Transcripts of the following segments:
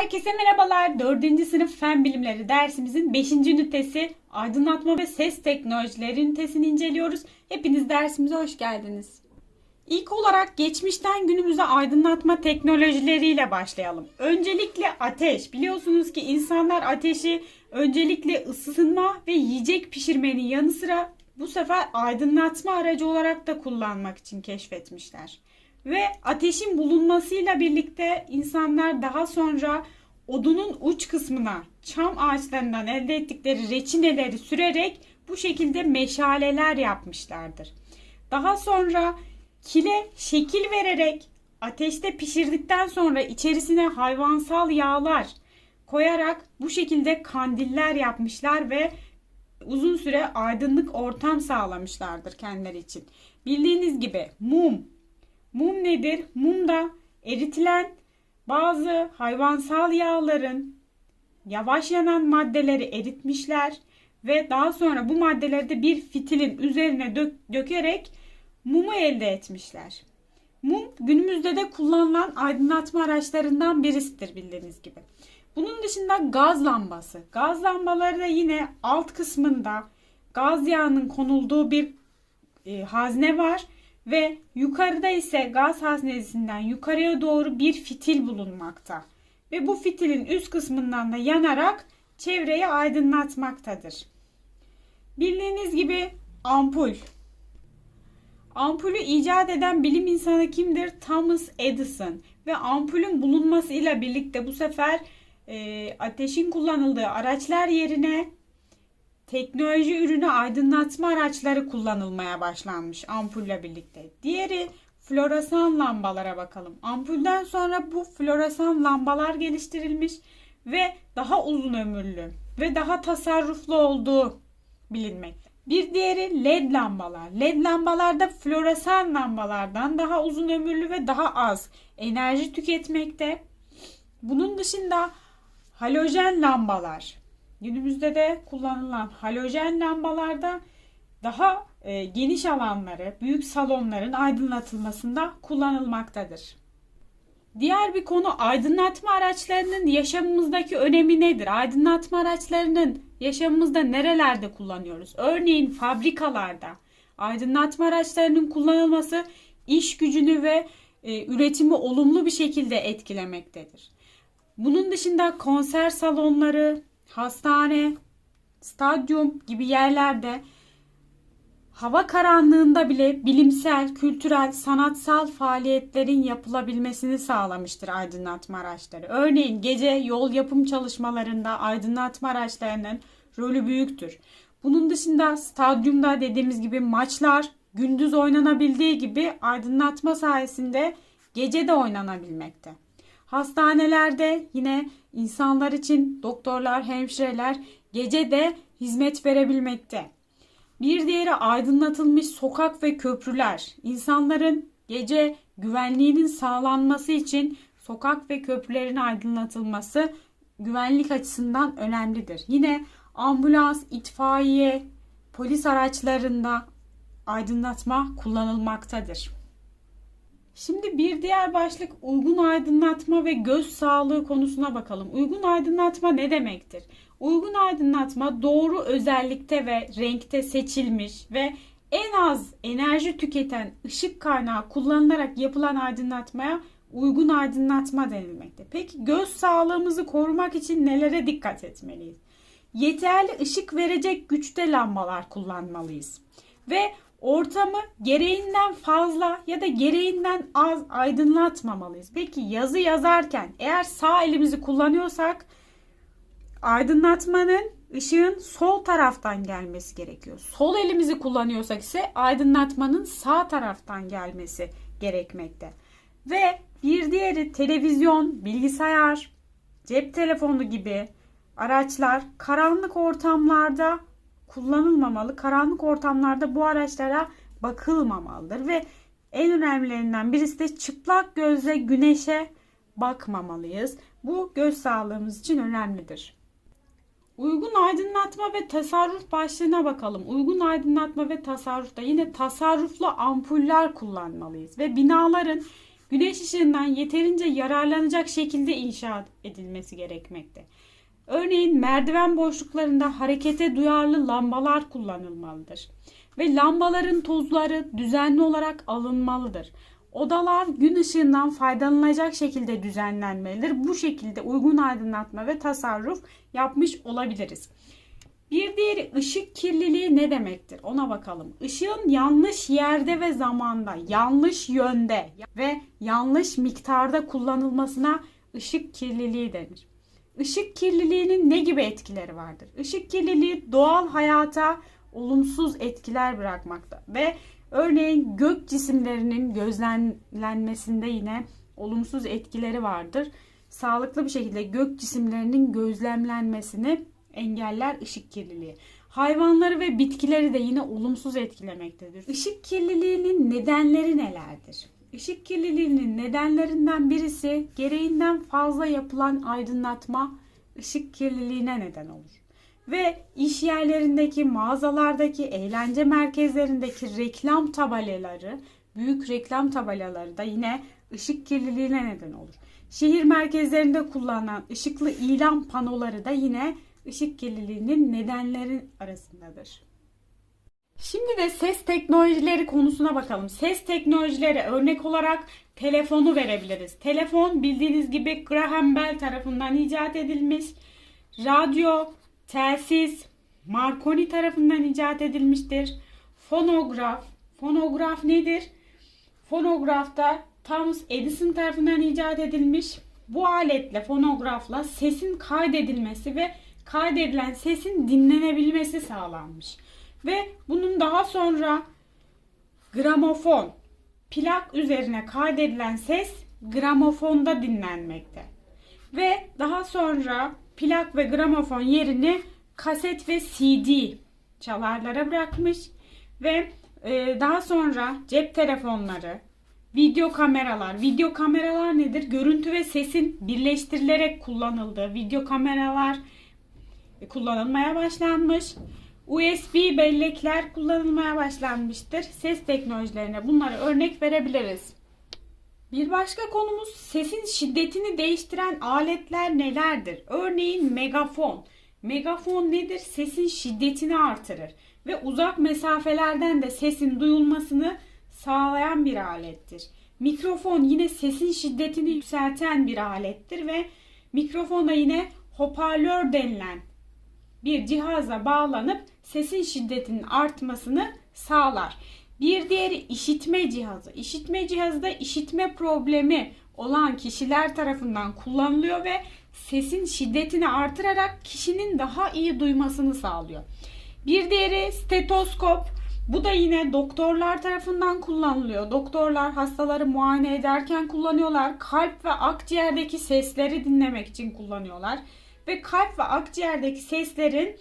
Herkese merhabalar. 4. sınıf Fen Bilimleri dersimizin 5. ünitesi aydınlatma ve ses teknolojileri ünitesini inceliyoruz. Hepiniz dersimize hoş geldiniz. İlk olarak geçmişten günümüze aydınlatma teknolojileriyle başlayalım. Öncelikle ateş. Biliyorsunuz ki insanlar ateşi öncelikle ısınma ve yiyecek pişirmenin yanı sıra bu sefer aydınlatma aracı olarak da kullanmak için keşfetmişler. Ve ateşin bulunmasıyla birlikte insanlar daha sonra odunun uç kısmına çam ağaçlarından elde ettikleri reçineleri sürerek bu şekilde meşaleler yapmışlardır. Daha sonra kile şekil vererek ateşte pişirdikten sonra içerisine hayvansal yağlar koyarak bu şekilde kandiller yapmışlar ve uzun süre aydınlık ortam sağlamışlardır kendileri için. Bildiğiniz gibi mum. Mum nedir? Mum da eritilen bazı hayvansal yağların yavaş yanan maddeleri eritmişler ve daha sonra bu maddeleri de bir fitilin üzerine dök- dökerek mumu elde etmişler. Mum günümüzde de kullanılan aydınlatma araçlarından birisidir bildiğiniz gibi. Bunun dışında gaz lambası. Gaz lambaları da yine alt kısmında gaz yağının konulduğu bir e, hazne var ve yukarıda ise gaz haznesinden yukarıya doğru bir fitil bulunmakta. Ve bu fitilin üst kısmından da yanarak çevreyi aydınlatmaktadır. Bildiğiniz gibi ampul. Ampulü icat eden bilim insanı kimdir? Thomas Edison. Ve ampulün bulunmasıyla birlikte bu sefer e, ateşin kullanıldığı araçlar yerine teknoloji ürünü aydınlatma araçları kullanılmaya başlanmış ampulle birlikte. Diğeri floresan lambalara bakalım. Ampulden sonra bu floresan lambalar geliştirilmiş ve daha uzun ömürlü ve daha tasarruflu olduğu bilinmekte. Bir diğeri led lambalar. Led lambalar da floresan lambalardan daha uzun ömürlü ve daha az enerji tüketmekte. Bunun dışında halojen lambalar. Günümüzde de kullanılan halojen lambalarda daha e, geniş alanları, büyük salonların aydınlatılmasında kullanılmaktadır. Diğer bir konu aydınlatma araçlarının yaşamımızdaki önemi nedir? Aydınlatma araçlarının yaşamımızda nerelerde kullanıyoruz? Örneğin fabrikalarda aydınlatma araçlarının kullanılması iş gücünü ve e, üretimi olumlu bir şekilde etkilemektedir. Bunun dışında konser salonları, hastane, stadyum gibi yerlerde hava karanlığında bile bilimsel, kültürel, sanatsal faaliyetlerin yapılabilmesini sağlamıştır aydınlatma araçları. Örneğin gece yol yapım çalışmalarında aydınlatma araçlarının rolü büyüktür. Bunun dışında stadyumda dediğimiz gibi maçlar gündüz oynanabildiği gibi aydınlatma sayesinde gece de oynanabilmekte. Hastanelerde yine insanlar için doktorlar, hemşireler gece de hizmet verebilmekte. Bir diğeri aydınlatılmış sokak ve köprüler. İnsanların gece güvenliğinin sağlanması için sokak ve köprülerin aydınlatılması güvenlik açısından önemlidir. Yine ambulans, itfaiye, polis araçlarında aydınlatma kullanılmaktadır. Şimdi bir diğer başlık uygun aydınlatma ve göz sağlığı konusuna bakalım. Uygun aydınlatma ne demektir? Uygun aydınlatma doğru özellikte ve renkte seçilmiş ve en az enerji tüketen ışık kaynağı kullanılarak yapılan aydınlatmaya uygun aydınlatma denilmekte. Peki göz sağlığımızı korumak için nelere dikkat etmeliyiz? Yeterli ışık verecek güçte lambalar kullanmalıyız. Ve ortamı gereğinden fazla ya da gereğinden az aydınlatmamalıyız. Peki yazı yazarken eğer sağ elimizi kullanıyorsak aydınlatmanın ışığın sol taraftan gelmesi gerekiyor. Sol elimizi kullanıyorsak ise aydınlatmanın sağ taraftan gelmesi gerekmekte. Ve bir diğeri televizyon, bilgisayar, cep telefonu gibi araçlar karanlık ortamlarda kullanılmamalı. Karanlık ortamlarda bu araçlara bakılmamalıdır ve en önemlilerinden birisi de çıplak gözle güneşe bakmamalıyız. Bu göz sağlığımız için önemlidir. Uygun aydınlatma ve tasarruf başlığına bakalım. Uygun aydınlatma ve tasarrufta yine tasarruflu ampuller kullanmalıyız ve binaların güneş ışığından yeterince yararlanacak şekilde inşa edilmesi gerekmekte. Örneğin merdiven boşluklarında harekete duyarlı lambalar kullanılmalıdır ve lambaların tozları düzenli olarak alınmalıdır. Odalar gün ışığından faydalanacak şekilde düzenlenmelidir. Bu şekilde uygun aydınlatma ve tasarruf yapmış olabiliriz. Bir diğeri ışık kirliliği ne demektir? Ona bakalım. Işığın yanlış yerde ve zamanda, yanlış yönde ve yanlış miktarda kullanılmasına ışık kirliliği denir. Işık kirliliğinin ne gibi etkileri vardır? Işık kirliliği doğal hayata olumsuz etkiler bırakmakta ve örneğin gök cisimlerinin gözlemlenmesinde yine olumsuz etkileri vardır. Sağlıklı bir şekilde gök cisimlerinin gözlemlenmesini engeller ışık kirliliği. Hayvanları ve bitkileri de yine olumsuz etkilemektedir. Işık kirliliğinin nedenleri nelerdir? Işık kirliliğinin nedenlerinden birisi gereğinden fazla yapılan aydınlatma ışık kirliliğine neden olur. Ve iş yerlerindeki, mağazalardaki, eğlence merkezlerindeki reklam tabelaları, büyük reklam tabelaları da yine ışık kirliliğine neden olur. Şehir merkezlerinde kullanılan ışıklı ilan panoları da yine ışık kirliliğinin nedenleri arasındadır. Şimdi de ses teknolojileri konusuna bakalım. Ses teknolojileri örnek olarak telefonu verebiliriz. Telefon bildiğiniz gibi Graham Bell tarafından icat edilmiş. Radyo, telsiz Marconi tarafından icat edilmiştir. Fonograf, fonograf nedir? Fonografta Thomas Edison tarafından icat edilmiş. Bu aletle, fonografla sesin kaydedilmesi ve kaydedilen sesin dinlenebilmesi sağlanmış. Ve bunun daha sonra gramofon, plak üzerine kaydedilen ses gramofonda dinlenmekte. Ve daha sonra plak ve gramofon yerini kaset ve CD çalarlara bırakmış ve e, daha sonra cep telefonları, video kameralar. Video kameralar nedir? Görüntü ve sesin birleştirilerek kullanıldığı video kameralar kullanılmaya başlanmış. USB bellekler kullanılmaya başlanmıştır. Ses teknolojilerine bunları örnek verebiliriz. Bir başka konumuz sesin şiddetini değiştiren aletler nelerdir? Örneğin megafon. Megafon nedir? Sesin şiddetini artırır ve uzak mesafelerden de sesin duyulmasını sağlayan bir alettir. Mikrofon yine sesin şiddetini yükselten bir alettir ve mikrofona yine hoparlör denilen bir cihaza bağlanıp sesin şiddetinin artmasını sağlar. Bir diğeri işitme cihazı. İşitme cihazı da işitme problemi olan kişiler tarafından kullanılıyor ve sesin şiddetini artırarak kişinin daha iyi duymasını sağlıyor. Bir diğeri stetoskop. Bu da yine doktorlar tarafından kullanılıyor. Doktorlar hastaları muayene ederken kullanıyorlar. Kalp ve akciğerdeki sesleri dinlemek için kullanıyorlar. Ve kalp ve akciğerdeki seslerin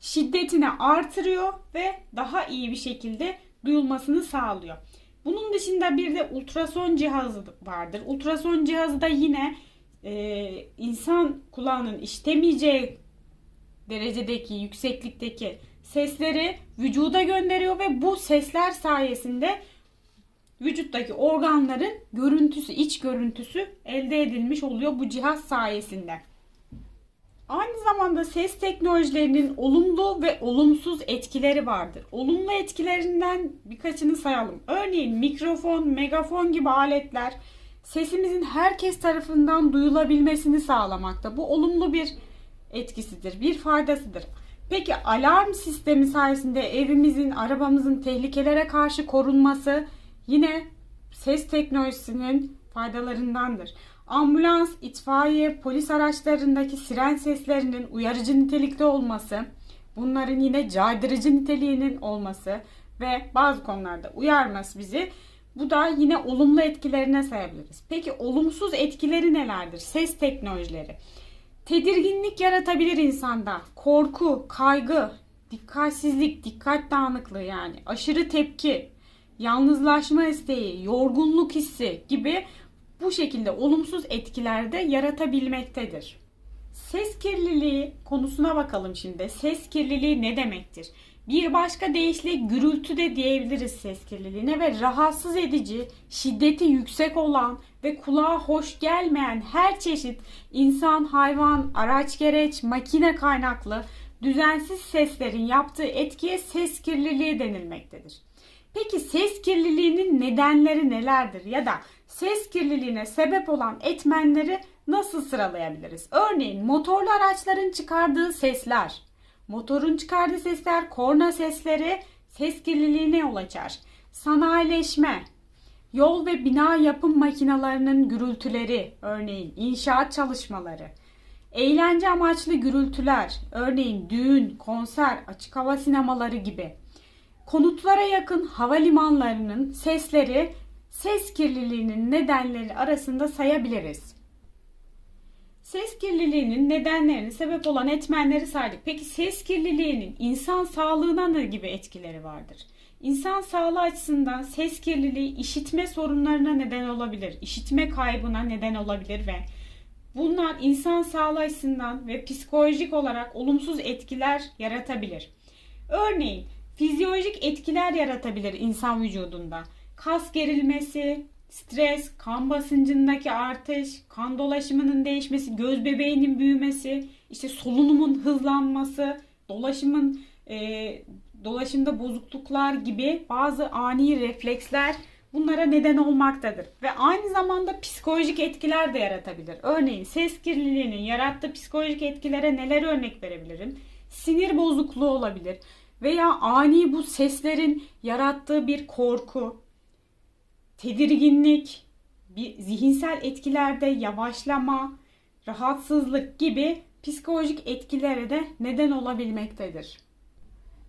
şiddetini artırıyor ve daha iyi bir şekilde duyulmasını sağlıyor. Bunun dışında bir de ultrason cihazı vardır. Ultrason cihazı da yine e, insan kulağının işitemeyeceği derecedeki, yükseklikteki sesleri vücuda gönderiyor ve bu sesler sayesinde vücuttaki organların görüntüsü, iç görüntüsü elde edilmiş oluyor bu cihaz sayesinde. Aynı zamanda ses teknolojilerinin olumlu ve olumsuz etkileri vardır. Olumlu etkilerinden birkaçını sayalım. Örneğin mikrofon, megafon gibi aletler sesimizin herkes tarafından duyulabilmesini sağlamakta. Bu olumlu bir etkisidir, bir faydasıdır. Peki alarm sistemi sayesinde evimizin, arabamızın tehlikelere karşı korunması yine ses teknolojisinin faydalarındandır. Ambulans, itfaiye, polis araçlarındaki siren seslerinin uyarıcı nitelikte olması, bunların yine caydırıcı niteliğinin olması ve bazı konularda uyarması bizi bu da yine olumlu etkilerine sayabiliriz. Peki olumsuz etkileri nelerdir? Ses teknolojileri. Tedirginlik yaratabilir insanda. Korku, kaygı, dikkatsizlik, dikkat dağınıklığı yani aşırı tepki, yalnızlaşma isteği, yorgunluk hissi gibi bu şekilde olumsuz etkilerde yaratabilmektedir. Ses kirliliği konusuna bakalım şimdi. Ses kirliliği ne demektir? Bir başka deyişle gürültü de diyebiliriz ses kirliliğine ve rahatsız edici, şiddeti yüksek olan ve kulağa hoş gelmeyen her çeşit insan, hayvan, araç gereç, makine kaynaklı düzensiz seslerin yaptığı etkiye ses kirliliği denilmektedir. Peki ses kirliliğinin nedenleri nelerdir ya da ses kirliliğine sebep olan etmenleri nasıl sıralayabiliriz? Örneğin motorlu araçların çıkardığı sesler, motorun çıkardığı sesler, korna sesleri ses kirliliğine yol açar. Sanayileşme, yol ve bina yapım makinalarının gürültüleri, örneğin inşaat çalışmaları, eğlence amaçlı gürültüler, örneğin düğün, konser, açık hava sinemaları gibi konutlara yakın havalimanlarının sesleri ses kirliliğinin nedenleri arasında sayabiliriz. Ses kirliliğinin nedenlerini sebep olan etmenleri saydık. Peki ses kirliliğinin insan sağlığına ne gibi etkileri vardır? İnsan sağlığı açısından ses kirliliği işitme sorunlarına neden olabilir, işitme kaybına neden olabilir ve bunlar insan sağlığı açısından ve psikolojik olarak olumsuz etkiler yaratabilir. Örneğin fizyolojik etkiler yaratabilir insan vücudunda. Kas gerilmesi, stres, kan basıncındaki artış, kan dolaşımının değişmesi, göz bebeğinin büyümesi, işte solunumun hızlanması, dolaşımın e, dolaşımda bozukluklar gibi bazı ani refleksler bunlara neden olmaktadır. Ve aynı zamanda psikolojik etkiler de yaratabilir. Örneğin ses kirliliğinin yarattığı psikolojik etkilere neler örnek verebilirim? Sinir bozukluğu olabilir veya ani bu seslerin yarattığı bir korku, tedirginlik, bir zihinsel etkilerde yavaşlama, rahatsızlık gibi psikolojik etkilere de neden olabilmektedir.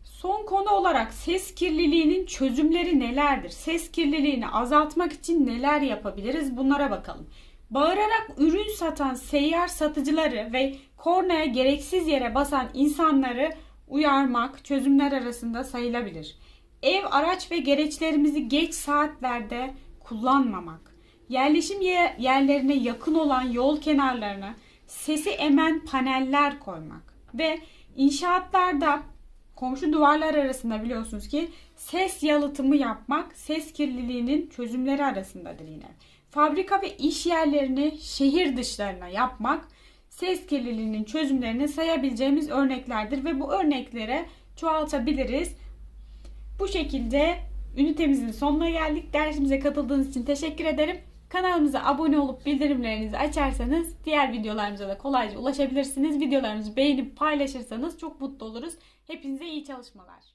Son konu olarak ses kirliliğinin çözümleri nelerdir? Ses kirliliğini azaltmak için neler yapabiliriz? Bunlara bakalım. Bağırarak ürün satan seyyar satıcıları ve kornaya gereksiz yere basan insanları uyarmak çözümler arasında sayılabilir. Ev, araç ve gereçlerimizi geç saatlerde kullanmamak. Yerleşim yerlerine yakın olan yol kenarlarına sesi emen paneller koymak ve inşaatlarda komşu duvarlar arasında biliyorsunuz ki ses yalıtımı yapmak ses kirliliğinin çözümleri arasındadır yine. Fabrika ve iş yerlerini şehir dışlarına yapmak ses kirliliğinin çözümlerini sayabileceğimiz örneklerdir ve bu örneklere çoğaltabiliriz. Bu şekilde ünitemizin sonuna geldik. Dersimize katıldığınız için teşekkür ederim. Kanalımıza abone olup bildirimlerinizi açarsanız diğer videolarımıza da kolayca ulaşabilirsiniz. Videolarımızı beğenip paylaşırsanız çok mutlu oluruz. Hepinize iyi çalışmalar.